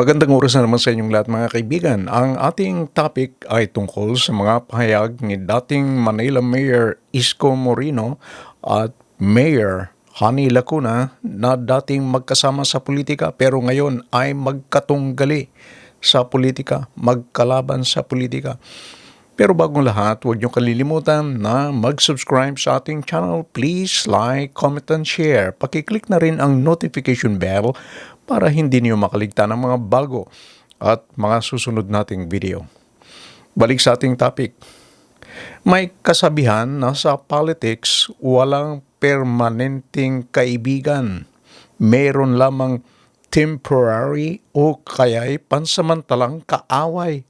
Magandang oras na naman sa inyong lahat mga kaibigan. Ang ating topic ay tungkol sa mga pahayag ni dating Manila Mayor Isko Moreno at Mayor Hani Lacuna na dating magkasama sa politika pero ngayon ay magkatunggali sa politika, magkalaban sa politika. Pero bagong lahat, huwag niyo kalilimutan na mag-subscribe sa ating channel. Please like, comment, and share. Pakiclick na rin ang notification bell para hindi niyo makaligtan ng mga bago at mga susunod nating video. Balik sa ating topic. May kasabihan na sa politics, walang permanenteng kaibigan. Meron lamang temporary o kaya'y pansamantalang kaaway.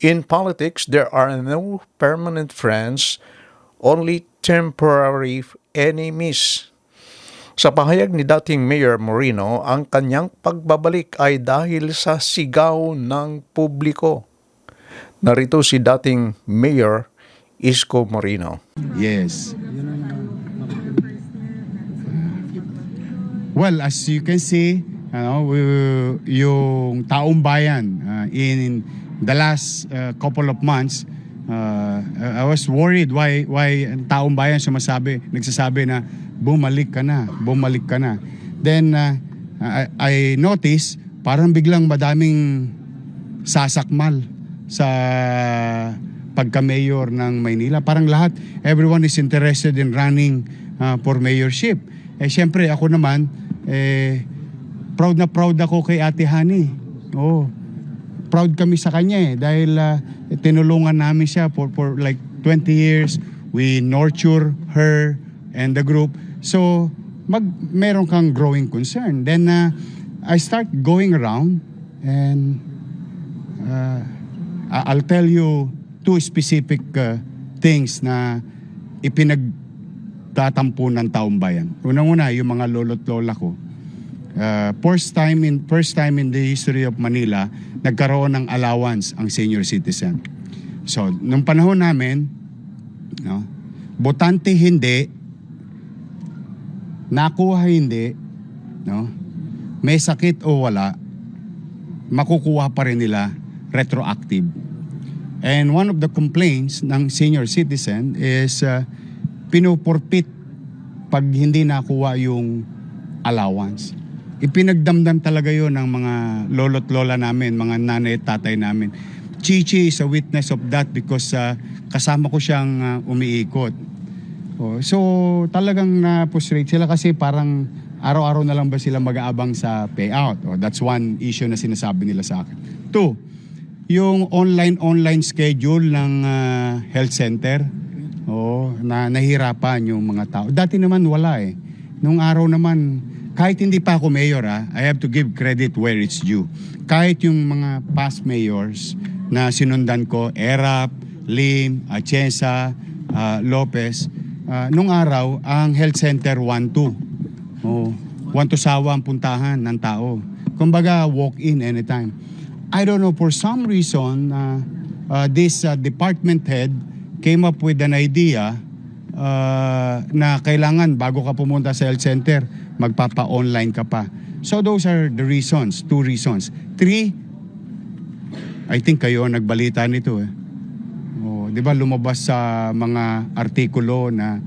In politics, there are no permanent friends, only temporary enemies. Sa pahayag ni dating Mayor Moreno, ang kanyang pagbabalik ay dahil sa sigaw ng publiko. Narito si dating Mayor Isko Moreno. Yes. Well, as you can see, ano, yung taong bayan uh, in the last uh, couple of months, uh, I was worried why why ang taong bayan sumasabi, nagsasabi na bumalik ka na, bumalik ka na. Then uh, I, I noticed parang biglang madaming sasakmal sa pagka-mayor ng Maynila. Parang lahat, everyone is interested in running uh, for mayorship. Eh siyempre ako naman, eh, proud na proud ako kay Ate Hani. Oh, proud kami sa kanya eh dahil uh, tinulungan namin siya for, for like 20 years. We nurture her and the group. So, mag meron kang growing concern. Then uh, I start going around and uh, I'll tell you two specific uh, things na ipinagtatampo ng taong bayan. Unang-una, yung mga lolo't lola ko. Uh, first time in first time in the history of Manila, nagkaroon ng allowance ang senior citizen. So, nung panahon namin, no, botante hindi, nakuha hindi, no, may sakit o wala, makukuha pa rin nila retroactive. And one of the complaints ng senior citizen is uh, pinupurpit pag hindi nakuha yung allowance. Ipinagdamdam talaga yon ng mga lolo't lola namin, mga nanay at tatay namin. Chichi is a witness of that because uh, kasama ko siyang uh, umiikot. Oh, so talagang na-frustrate sila kasi parang araw-araw na lang ba sila mag-aabang sa payout. Oh, that's one issue na sinasabi nila sa akin. Two, yung online-online schedule ng ah, health center. Oh, na nahirapan yung mga tao. Dati naman wala eh. Nung araw naman, kahit hindi pa ako mayor ah, I have to give credit where it's due. Kahit yung mga past mayors na sinundan ko, Erap, Lim, Atienza, ah, Lopez, ah, nung araw, ang health center 1-2. Oh, 1 to sawa ang puntahan ng tao. Kumbaga, walk-in anytime. I don't know, for some reason, uh, uh, this uh, department head came up with an idea uh, na kailangan bago ka pumunta sa health center, magpapa-online ka pa. So those are the reasons, two reasons. Three, I think kayo nagbalita nito eh. Oh, 'di ba lumabas sa mga artikulo na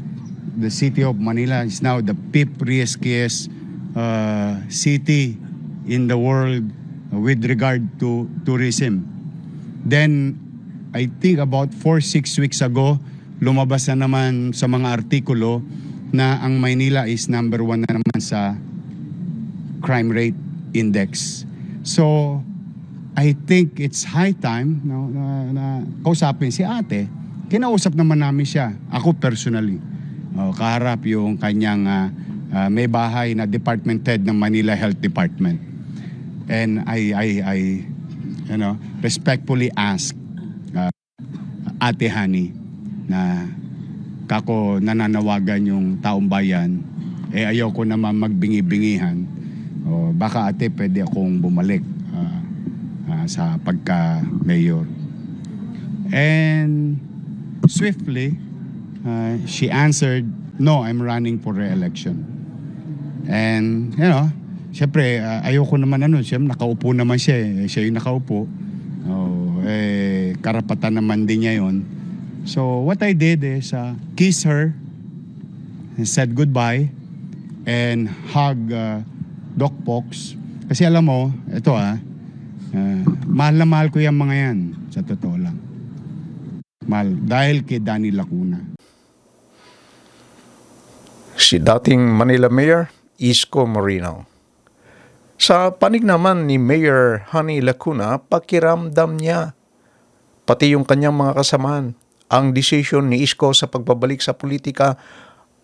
the city of Manila is now the fifth riskiest uh, city in the world with regard to tourism. Then I think about 4-6 weeks ago lumabas na naman sa mga artikulo na ang Maynila is number one na naman sa crime rate index. So I think it's high time no, na, na kausapin si ate. Kinausap naman namin siya, ako personally. Oh, kaharap yung kanyang ah, ah, may bahay na department head ng Manila Health Department. And I, I, I you know, respectfully ask ah, Ate Hani na kako nananawagan yung taong bayan, eh ayaw ko naman magbingi-bingihan. O, baka ate pwede akong bumalik ah, ah, sa pagka-mayor. And swiftly, uh, she answered, no, I'm running for re-election. And, you know, Siyempre, ah, ayoko naman ano, siyempre nakaupo naman siya eh. Siya yung nakaupo. Oh, eh, karapatan naman din niya yon. So, what I did is uh, kiss her, and said goodbye, and hug uh, Doc Pox. Kasi alam mo, ito ah, ah, mahal na mahal ko yung mga yan, sa totoo lang. Mahal, dahil kay Danny Lacuna. si dating Manila Mayor Isko Moreno. Sa panig naman ni Mayor Honey Lacuna, pakiramdam niya, pati yung kanyang mga kasamahan, ang desisyon ni Isko sa pagbabalik sa politika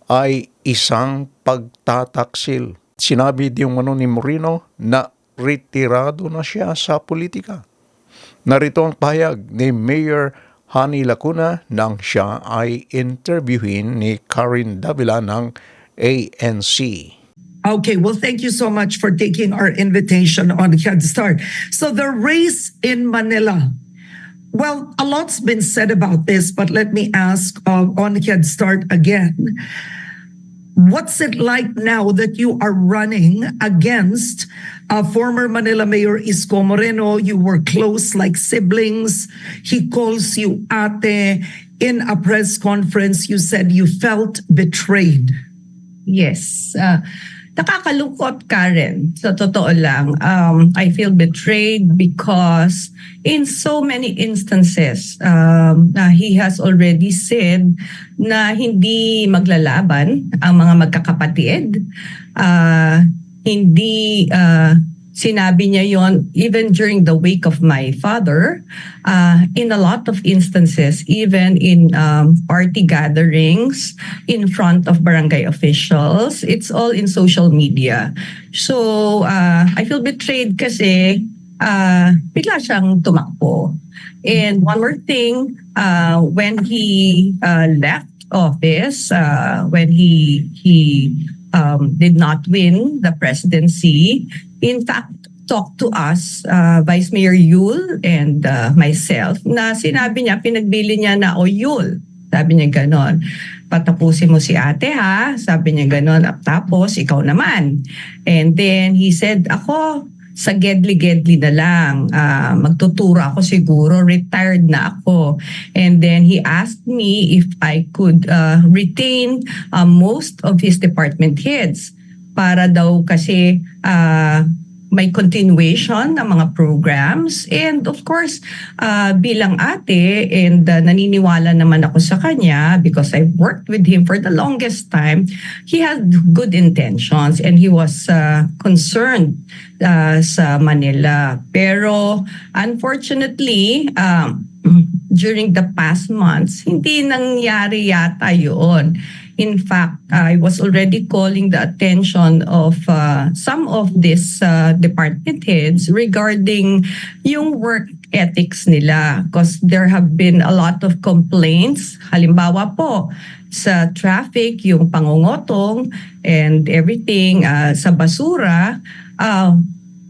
ay isang pagtataksil. Sinabi din ano ni Moreno na retirado na siya sa politika. Narito ang pahayag ni Mayor Hani Lacuna nang siya ay interviewin ni Karen Davila ng ANC. Okay, well, thank you so much for taking our invitation on Head Start. So, the race in Manila. Well, a lot's been said about this, but let me ask uh, on Head Start again. What's it like now that you are running against uh, former Manila Mayor Isko Moreno? You were close like siblings. He calls you ate. In a press conference, you said you felt betrayed. Yes. Uh, nakakalungkot, Karen. Sa totoo lang, um, I feel betrayed because in so many instances, um, na he has already said na hindi maglalaban ang mga magkakapatid. Uh, hindi uh, sinabi niya yon even during the wake of my father. Uh, in a lot of instances, even in um, party gatherings, in front of barangay officials, it's all in social media. So, uh, I feel betrayed kasi uh, bigla siyang tumakbo. And one more thing, uh, when he uh, left office, uh, when he he um, did not win the presidency, in fact, talked to us, uh, Vice Mayor Yul and uh, myself, na sinabi niya, pinagbili niya na, o Yul, sabi niya ganon, patapusin mo si ate ha, sabi niya ganon, tapos ikaw naman. And then he said, ako, sa gedli-gedli na lang, ah, magtuturo ako siguro, retired na ako. And then he asked me if I could uh, retain uh, most of his department heads para daw kasi uh, may continuation ng mga programs. And of course uh, bilang ate and uh, naniniwala naman ako sa kanya because I've worked with him for the longest time he had good intentions and he was uh, concerned uh, sa Manila. Pero unfortunately um, during the past months hindi nangyari yata yun In fact, I was already calling the attention of uh, some of these uh, department heads regarding yung work ethics nila because there have been a lot of complaints. Halimbawa po, sa traffic, yung pangungotong and everything uh, sa basura, uh,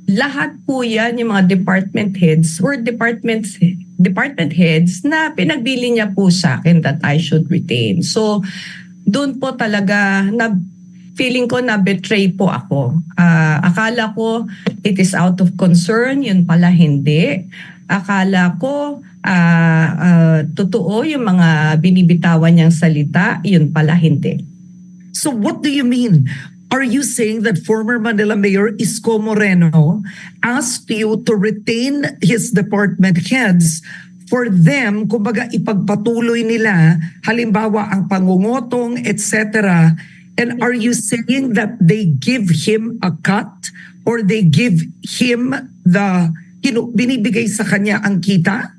lahat po yan, yung mga department heads, were departments department heads na pinagbili niya po sa akin that I should retain. So, doon po talaga na feeling ko na betray po ako. Ah, akala ko it is out of concern, yun pala hindi. Akala ko ah, ah, totoo yung mga binibitawan niyang salita, yun pala hindi. So what do you mean? Are you saying that former Manila Mayor Isko Moreno asked you to retain his department heads for them, kumbaga ipagpatuloy nila, halimbawa ang pangungotong, etc. And are you saying that they give him a cut or they give him the, kinu- binibigay sa kanya ang kita?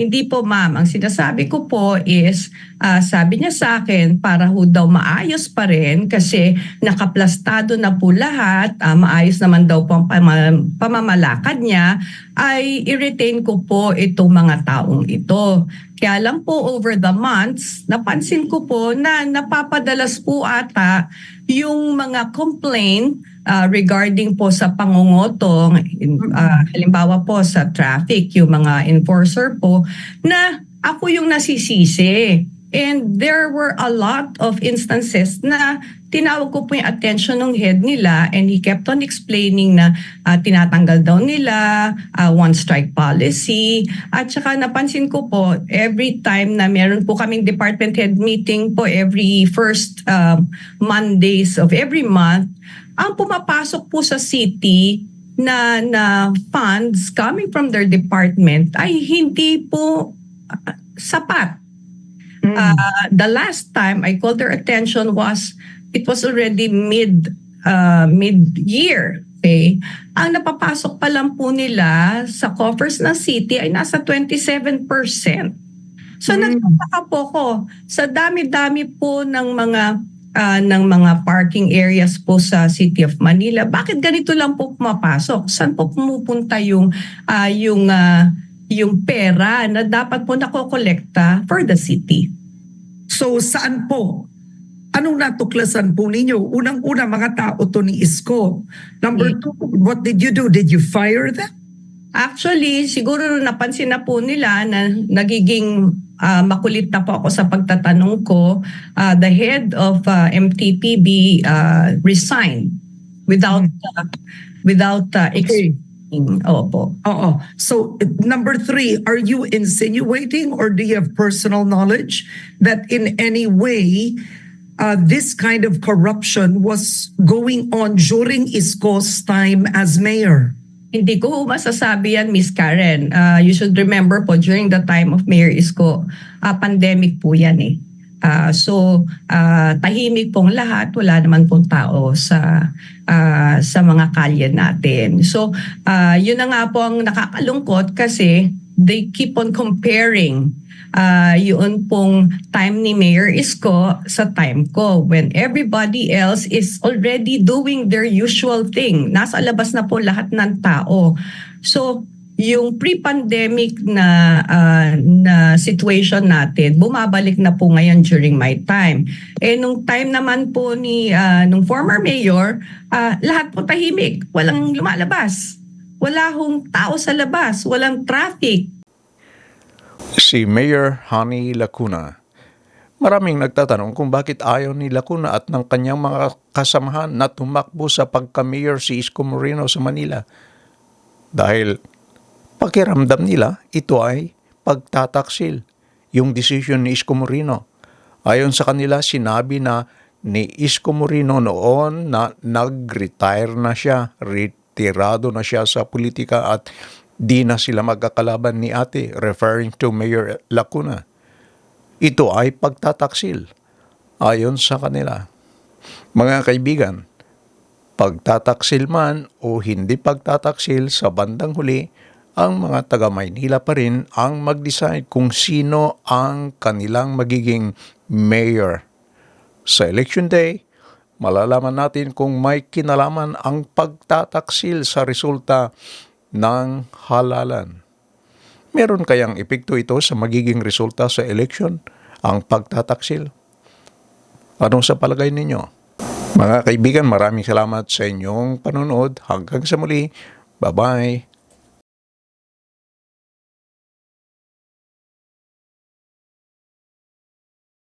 Hindi po ma'am, ang sinasabi ko po is ah, sabi niya sa akin para ho daw maayos pa rin kasi nakaplastado na po lahat, ah, maayos naman daw po ang pama- pamamalakad niya, ay i-retain ko po itong mga taong ito. Kaya lang po over the months, napansin ko po na napapadalas po ata yung mga complaint ah, regarding po sa pangungotong, in- ah, halimbawa po sa traffic, yung mga enforcer po, na ako yung nasisisi. And there were a lot of instances na tinawag ko po yung attention ng head nila and he kept on explaining na ah, tinatanggal daw nila, ah, one strike policy. At saka napansin ko po, every time na meron po kaming department head meeting po every first um, Mondays of every month, ang pumapasok po sa city na na funds coming from their department ay hindi po ah, sapat. Uh, the last time I called their attention was it was already mid uh, mid year. Okay? Ang napapasok pa lang po nila sa coffers ng city ay nasa 27%. So Mm. nagtataka po ko sa dami-dami po ng mga ah, ng mga parking areas po sa City of Manila. Bakit ganito lang po pumapasok? Saan po pumupunta yung ah, yung ah, yung pera na dapat po nakokolekta for the city? So saan po? Anong natuklasan po ninyo? Unang-una, mga tao to ni Isko. Number two, what did you do? Did you fire them? Actually, siguro napansin na po nila na nagiging ah, makulit na po ako sa pagtatanong ko. Ah, the head of ah, MTPB ah, resigned without ah, without ah, Okay. Opo. Oo. So, uh, number three, are you insinuating or do you have personal knowledge that in any way uh, this kind of corruption was going on during Isko's time as mayor? Hindi ko masasabi yan, Miss Karen. Ah, you should remember po, during the time of Mayor Isko, ah, pandemic po yan eh. Ah, so, ah, tahimik pong lahat. Wala naman pong tao sa ah, sa mga kalye natin. So, ah, yun na nga po ang nakakalungkot kasi they keep on comparing ah yun pong time ni Mayor Isko sa time ko when everybody else is already doing their usual thing. Nasa labas na po lahat ng tao. So, yung pre-pandemic na ah, na situation natin, bumabalik na po ngayon during my time. Eh nung time naman po ni ah, nung former mayor, ah, lahat po tahimik, walang lumalabas. Wala hong tao sa labas, walang traffic, Si Mayor Hani Lacuna. Maraming nagtatanong kung bakit ayaw ni Lacuna at ng kanyang mga kasamahan na tumakbo sa pagka-mayor si Isko Moreno sa Manila. Dahil pakiramdam nila ito ay pagtataksil, yung decision ni Isko Moreno. Ayon sa kanila, sinabi na ni Isko Moreno noon na nag-retire na siya, retirado na siya sa politika at di na sila magkakalaban ni ate, referring to Mayor Lacuna. Ito ay pagtataksil, ayon sa kanila. Mga kaibigan, pagtataksil man o hindi pagtataksil sa bandang huli, ang mga taga Maynila pa rin ang mag-decide kung sino ang kanilang magiging mayor. Sa election day, malalaman natin kung may kinalaman ang pagtataksil sa resulta ng halalan. Meron kayang epekto ito sa magiging resulta sa election, ang pagtataksil? Ano sa palagay ninyo? Mga kaibigan, maraming salamat sa inyong panonood. Hanggang sa muli. Bye-bye.